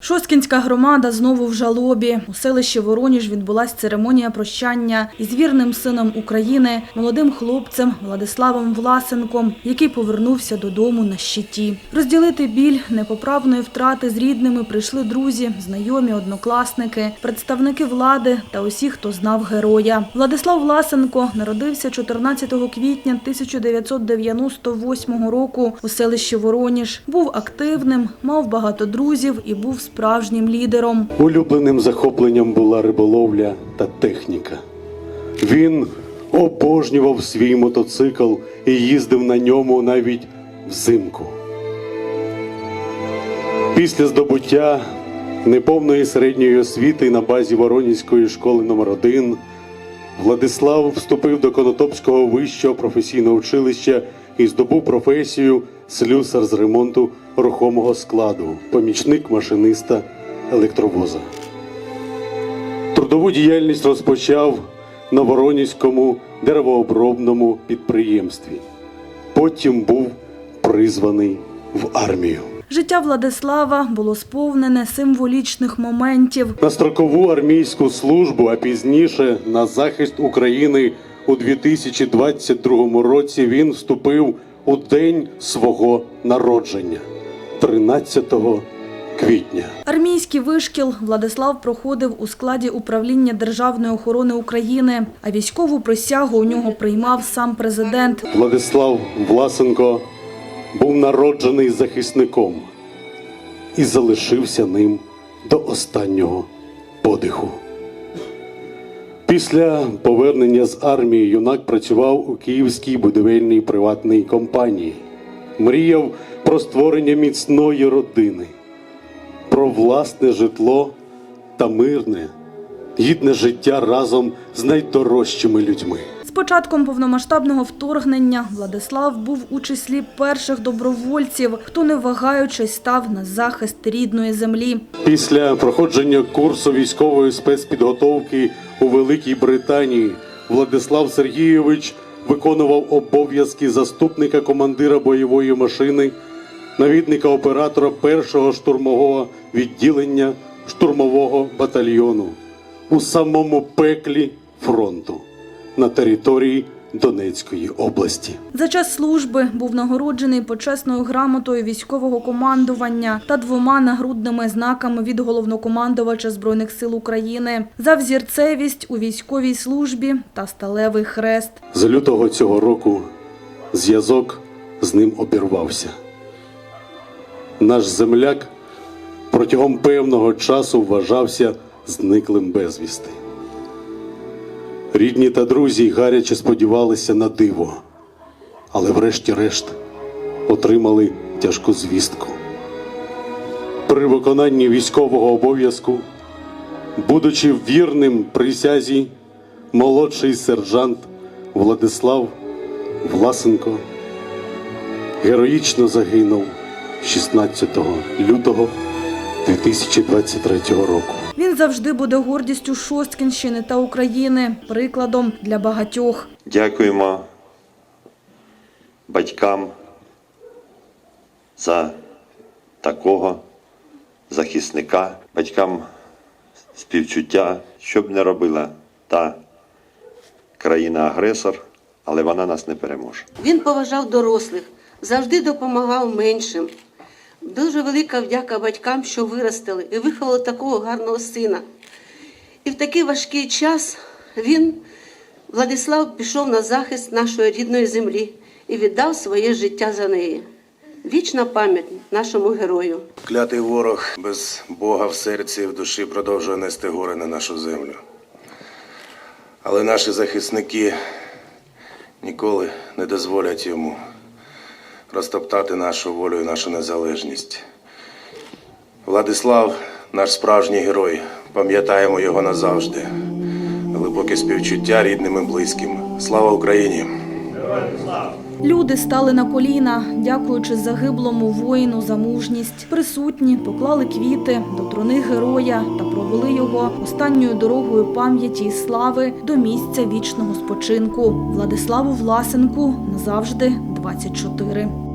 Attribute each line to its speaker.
Speaker 1: Шосткінська громада знову в жалобі. У селищі Вороніж відбулася церемонія прощання із вірним сином України, молодим хлопцем Владиславом Власенком, який повернувся додому на щиті. Розділити біль непоправної втрати з рідними прийшли друзі, знайомі, однокласники, представники влади та усі, хто знав героя. Владислав Власенко народився 14 квітня 1998 року у селищі Вороніж. Був активним, мав багато друзів і був справжнім лідером.
Speaker 2: Улюбленим захопленням була риболовля та техніка. Він обожнював свій мотоцикл і їздив на ньому навіть взимку. Після здобуття неповної середньої освіти на базі Воронівської школи номер 1 Владислав вступив до Конотопського вищого професійного училища і здобув професію слюсар з ремонту рухомого складу, помічник машиниста електровоза. Трудову діяльність розпочав на Воронівському деревообробному підприємстві. Потім був призваний в армію.
Speaker 1: Життя Владислава було сповнене символічних моментів.
Speaker 2: на строкову армійську службу, а пізніше на захист України у 2022 році він вступив у день свого народження 13 квітня.
Speaker 1: Армійський вишкіл Владислав проходив у складі управління Державної охорони України, а військову присягу у нього приймав сам президент.
Speaker 2: Владислав Власенко був народжений захисником і залишився ним до останнього подиху. Після повернення з армії юнак працював у київській будівельній приватній компанії. Мріяв про створення міцної родини, про власне житло та мирне, гідне життя разом з найдорожчими людьми.
Speaker 1: Початком повномасштабного вторгнення Владислав був у числі перших добровольців, хто не вагаючись став на захист рідної землі.
Speaker 2: Після проходження курсу військової спецпідготовки у Великій Британії Владислав Сергійович виконував обов'язки заступника командира бойової машини, навідника оператора першого штурмового відділення штурмового батальйону у самому пеклі фронту на території Донецької області.
Speaker 1: За час служби був нагороджений почесною грамотою військового командування та двома нагрудними знаками від головнокомандувача Збройних сил України за взірцевість у військовій службі та сталевий хрест.
Speaker 2: З лютого цього року зв'язок з ним обірвався. Наш земляк протягом певного часу вважався зниклим безвісти. Рідні та друзі гаряче сподівалися на диво, але врешті-решт отримали тяжку звістку. При виконанні військового обов'язку, будучи вірним присязі, молодший сержант Владислав Власенко героїчно загинув 16 лютого 2023 року.
Speaker 1: Він завжди буде гордістю Шосткінщини та України, прикладом для багатьох.
Speaker 3: Дякуємо батькам за такого захисника, батькам співчуття, що б не робила та країна-агресор, але вона нас не переможе.
Speaker 4: Він поважав дорослих, завжди допомагав меншим. Дуже велика вдяка батькам, що виростили і виховали такого гарного сина. І в такий важкий час він, Владислав, пішов на захист нашої рідної землі і віддав своє життя за неї. Вічна пам'ять нашому герою.
Speaker 5: Клятий ворог без Бога в серці і в душі продовжує нести гори на нашу землю. Але наші захисники ніколи не дозволять йому розтоптати нашу волю і нашу незалежність. Владислав, наш справжній герой, пам'ятаємо його назавжди. Глибоке співчуття рідним і близьким. Слава Україні!
Speaker 1: Люди стали на коліна, дякуючи загиблому воїну за мужність. Присутні поклали квіти до трони героя та провели його останньою дорогою пам'яті і слави до місця вічного спочинку. Владиславу Власенку назавжди 24.